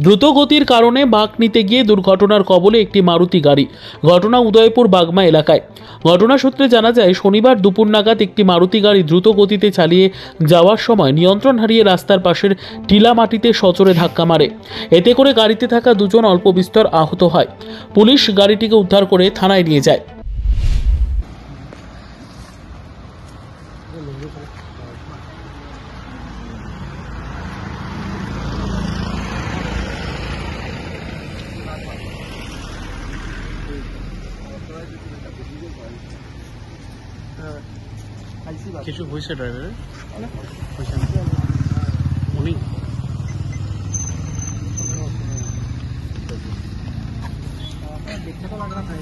দ্রুত গতির কারণে বাঁক নিতে গিয়ে দুর্ঘটনার কবলে একটি মারুতি গাড়ি। ঘটনা উদয়পুর বাগমা এলাকায়। ঘটনা সূত্রে জানা যায়, শনিবার দুপুর নাগাদ একটি মারুতি গাড়ি দ্রুত গতিতে চালিয়ে যাওয়ার সময় নিয়ন্ত্রণ হারিয়ে রাস্তার পাশের টিলা মাটিতে সচরে ধাক্কা মারে। এতে করে গাড়িতে থাকা দুজন অল্প বিস্তর আহত হয়। পুলিশ গাড়িটিকে উদ্ধার করে থানায় নিয়ে যায়। হ্যাঁ। কিছু হয়েছে ড্রাইভারের হ্যাঁ। উনি দেখতে তো লাগা না